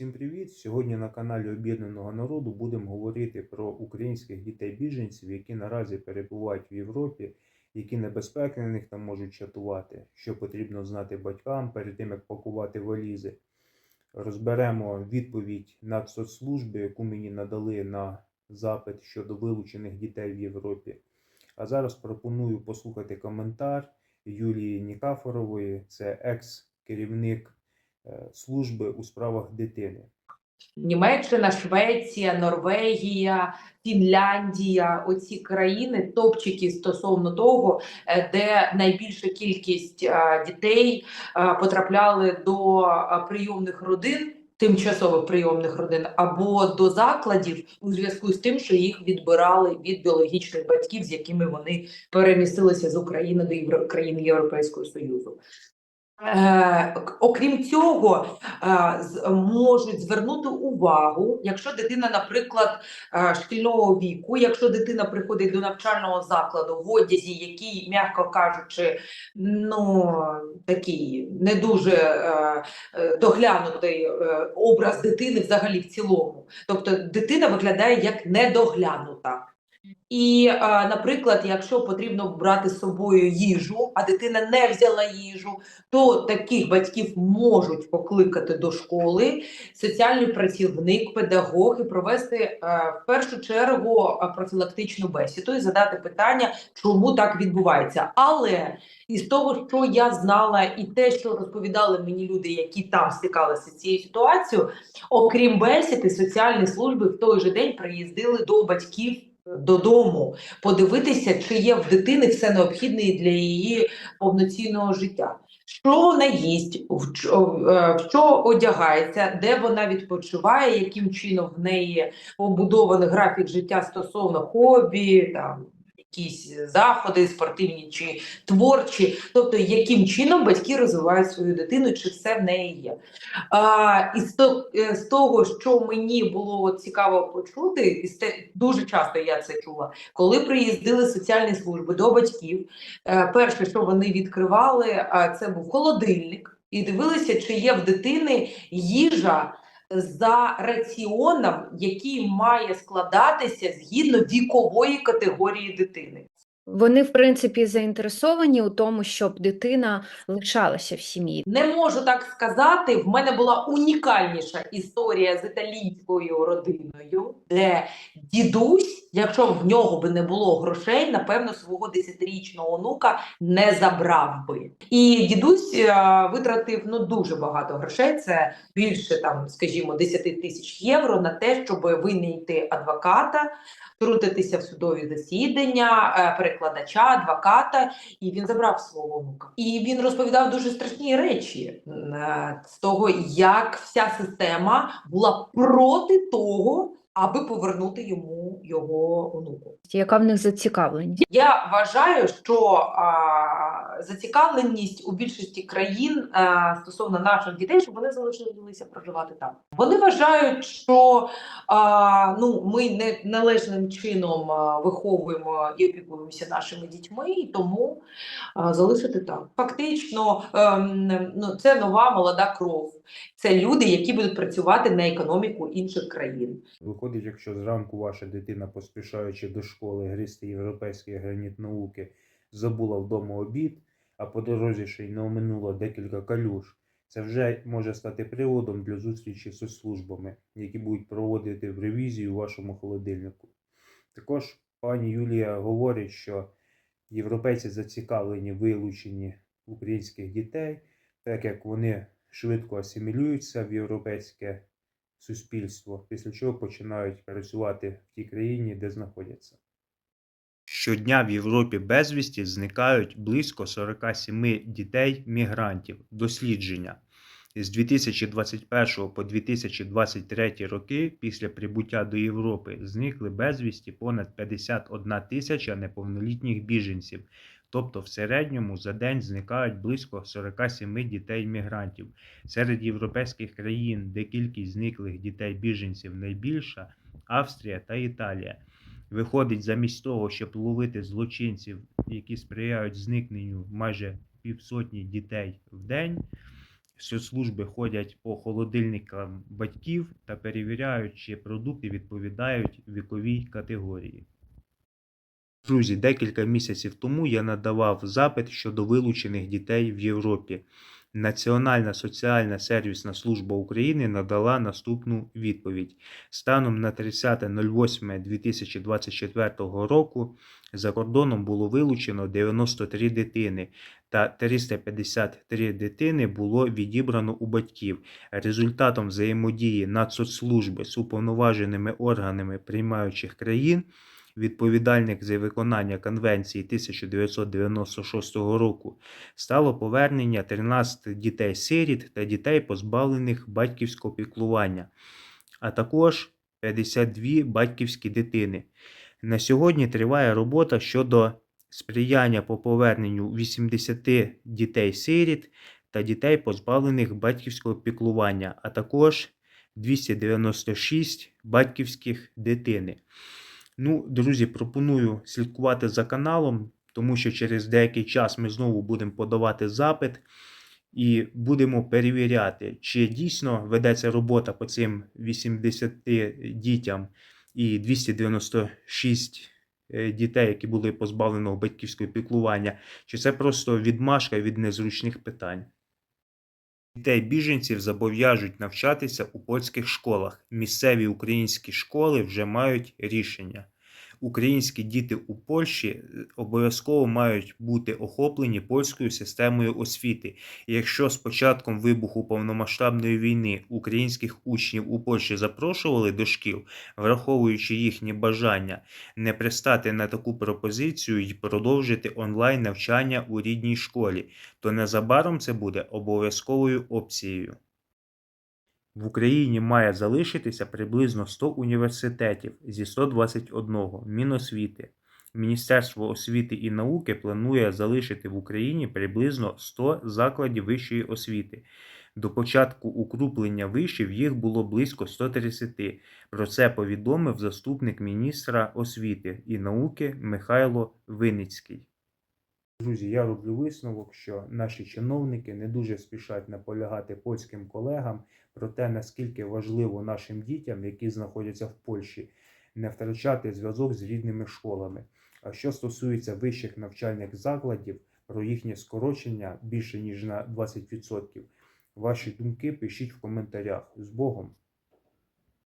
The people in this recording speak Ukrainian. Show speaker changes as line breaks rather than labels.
Всім привіт! Сьогодні на каналі Об'єднаного народу будемо говорити про українських дітей-біженців, які наразі перебувають в Європі, які небезпеки на них там можуть чатувати, що потрібно знати батькам перед тим, як пакувати валізи. Розберемо відповідь Нацсоцслужби, яку мені надали на запит щодо вилучених дітей в Європі. А зараз пропоную послухати коментар Юлії Нікафорової, це екс-керівник служби у справах дитини.
Німеччина, Швеція, Норвегія, Фінляндія оці країни топчики стосовно того, е, де найбільша кількість е, дітей е, потрапляли до е, прийомних родин. Тимчасових прийомних родин або до закладів у зв'язку з тим, що їх відбирали від біологічних батьків, з якими вони перемістилися з України до країн Європейського Союзу. Е, окрім цього, е, можуть звернути увагу, якщо дитина, наприклад, е, шкільного віку, якщо дитина приходить до навчального закладу в одязі, який, м'яко кажучи, ну такий не дуже доглянутий образ дитини взагалі в цілому. Тобто дитина виглядає як недоглянута. І, е, наприклад, якщо потрібно брати з собою їжу, а дитина не взяла їжу, то таких батьків можуть покликати до школи соціальний працівник, педагог і провести е, в першу чергу е, профілактичну бесіду і задати питання, чому так відбувається. Але із того, що я знала, і те, що розповідали мені люди, які там стикалися з цією ситуацією, окрім бесіди, соціальні служби в той же день приїздили до батьків. Додому подивитися, чи є в дитини все необхідне для її повноцінного життя. Що вона їсть, в е, що одягається, де вона відпочиває, яким чином в неї побудований графік життя стосовно хобі, там якісь заходи спортивні чи творчі, тобто яким чином батьки розвивають свою дитину, чи все в неї є. А, і з, е, того, що мені було цікаво почути, і дуже часто я це чула, коли приїздили соціальні служби до батьків, е, перше, що вони відкривали, це був холодильник, і дивилися, чи є в дитини їжа за раціоном, який має складатися згідно вікової категорії дитини.
Вони, в принципі, заінтересовані у тому, щоб дитина лишалася в сім'ї.
Не можу так сказати. В мене була унікальніша історія з італійською родиною, де дідусь, якщо в нього би не було грошей, напевно, свого 10-річного онука не забрав би. І дідусь е, витратив ну дуже багато грошей. Це більше там, скажімо, 10 тисяч євро на те, щоб винайти адвоката. Втрутитися в судові засідання, е, перекладача, адвоката, і він забрав свого онука. І він розповідав дуже страшні речі е, з того, як вся система була проти того, аби повернути йому його онуку.
Яка в них зацікавленість?
Я вважаю, що а, зацікавленість у більшості країн а, стосовно наших дітей, щоб вони залишилися проживати там. Вони вважають, що а, ну, ми не належним чином виховуємо і опікуємося нашими дітьми, і тому залишити там. Фактично, ем, ну, це нова молода кров. Це люди, які будуть працювати на економіку інших країн.
Виходить, якщо зранку ваша дитина, поспішаючи до школи гристи європейський граніт науки, забула вдома обід, а по дорозі ще й не оминула декілька калюш, це вже може стати приводом для зустрічі з соцслужбами, які будуть проводити в ревізію вашому холодильнику. Також пані Юлія говорить, що європейці зацікавлені вилученні українських дітей, так як вони швидко асимілюються в європейське суспільство, після чого починають працювати в тій країні, де знаходяться. Щодня в Європі безвісті зникають близько 47 дітей-мігрантів. Дослідження. З 2021 по 2023 роки після прибуття до Європи зникли безвісті понад 51 тисяча неповнолітніх біженців. Тобто в середньому за день зникають близько 47 дітей-мігрантів. Серед європейських країн, де кількість зниклих дітей-біженців найбільша, Австрія та Італія. Виходить, замість того, щоб ловити злочинців, які сприяють зникненню майже півсотні дітей в день, Соцслужби ходять по холодильникам батьків та перевіряють, чи продукти відповідають віковій категорії. Друзі, декілька місяців тому я надавав запит щодо вилучених дітей в Європі. Національна соціальна сервісна служба України надала наступну відповідь. Станом на 30.08.2024 року за кордоном було вилучено 93 дитини та 353 дитини було відібрано у батьків. Результатом взаємодії Нацсоцслужби з уповноваженими органами приймаючих країн відповідальних за виконання Конвенції 1996 року, стало повернення 13 дітей-сиріт та дітей, позбавлених батьківського піклування, а також 52 батьківські дитини. На сьогодні триває робота щодо сприяння по поверненню 80 дітей-сиріт та дітей, позбавлених батьківського піклування, а також 296 батьківських дитини. Ну, друзі, пропоную слідкувати за каналом, тому що через деякий час ми знову будемо подавати запит і будемо перевіряти, чи дійсно ведеться робота по цим 80 дітям і 296 е, дітей, які були позбавлені батьківського піклування, чи це просто відмашка від незручних питань. Дітей біженців зобов'яжуть навчатися у польських школах. Місцеві українські школи вже мають рішення. Українські діти у Польщі е, обов'язково мають бути охоплені польською системою освіти. І якщо з початком вибуху повномасштабної війни українських учнів у Польщі запрошували до шкіл, враховуючи їхні бажання не пристати на таку пропозицію і продовжити онлайн навчання у рідній школі, то незабаром це буде обов'язковою опцією. В Україні має залишитися приблизно 100 університетів зі 121 Міносвіти. Міністерство освіти і науки планує залишити в Україні приблизно 100 закладів вищої освіти. До початку укруплення вишів їх було близько 130. Про це повідомив заступник міністра освіти і науки Михайло Виницький. Друзі, я роблю висновок, що наші чиновники не дуже спішать наполягати польським колегам про те, наскільки важливо нашим дітям, які знаходяться в Польщі, не втрачати зв'язок з рідними школами. А що стосується вищих навчальних закладів, про їхнє скорочення більше ніж на 20%, ваші думки пишіть в коментарях. З Богом!